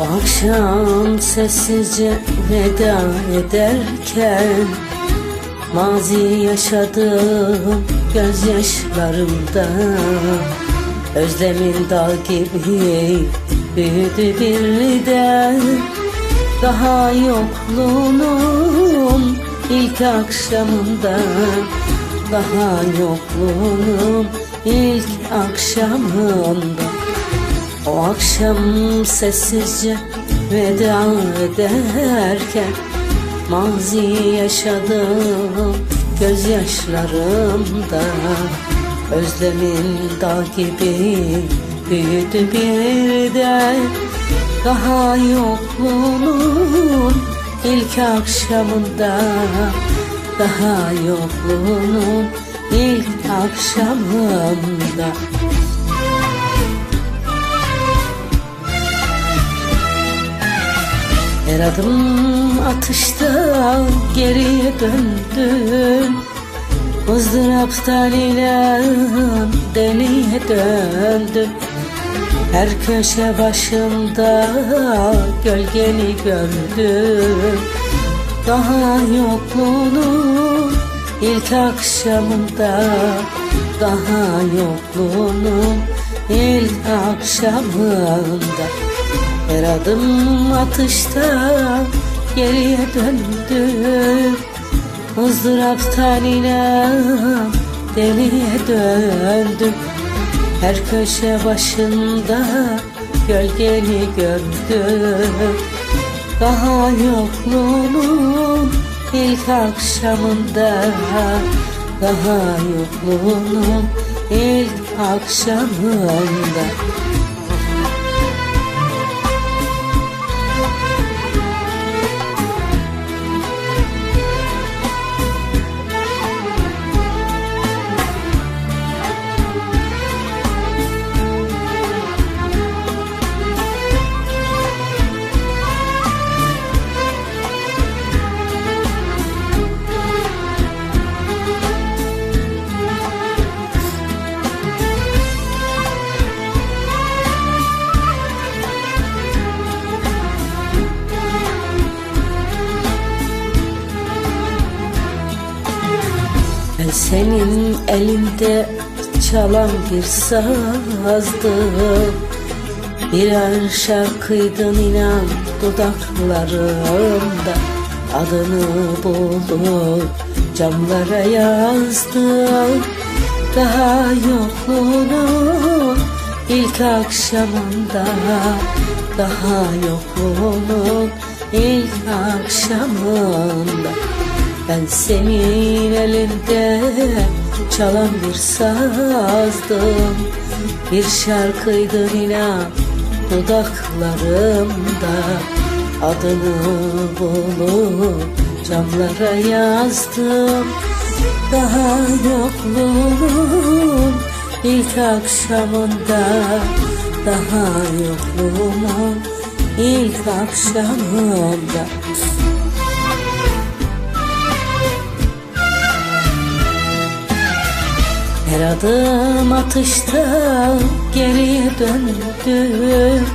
Akşam sessizce veda ederken Mazi yaşadım gözyaşlarımda. Özlemin dağ gibi büyüdü birden. Daha yokluğunun ilk akşamında Daha yokluğunun ilk akşamında o akşam sessizce veda ederken Mazi yaşadım gözyaşlarımda. Özlemin dağ gibi büyüdü birden. Daha yokluğunun ilk akşamında. Daha yokluğunun ilk akşamında Her adım atışta geriye döndüm. Izdıraptan inan deliye döndüm. Her köşe başımda gölgeni gördüm. Daha yokluğunun ilk akşamında Daha yokluğunun ilk akşamında her adım atışta geriye döndüm. Izdıraptan inan deliye döndüm. Her köşe başında gölgeni gördüm. Daha yokluğunun ilk akşamında Daha yokluğunun ilk akşamında senin elinde çalan bir sazdım Birer şarkıydın inan dudaklarımda. Adını bulup camlara yazdım Daha yokluğunun ilk akşamında. Daha yokluğunun ilk akşamında ben senin elinde çalan bir sazdım. Bir şarkıydın inan dudaklarımda. Adını bulup camlara yazdım. Daha yokluğumun ilk akşamında. Daha yokluğumun ilk akşamında Her adım atışta geriye döndüm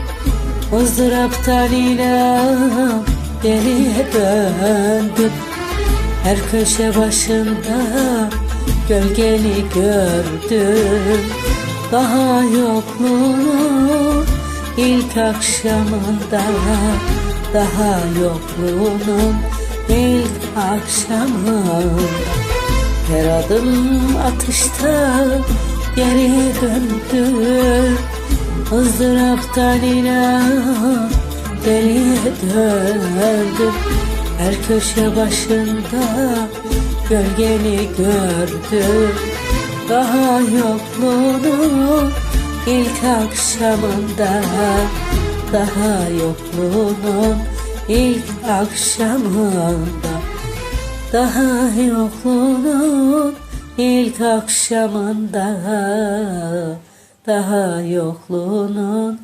ızdıraptan inan geriye döndüm Her köşe başında gölgeni gördüm Daha yokluğunun ilk akşamında Daha yokluğunun ilk akşamında her adım atışta geriye döndü. Izdıraptan inan deliye döndüm Her köşe başında gölgeni gördüm Daha yokluğunu ilk akşamında. Daha yokluğunun ilk akşamında daha yokluğunun ilk akşamında Daha yokluğunun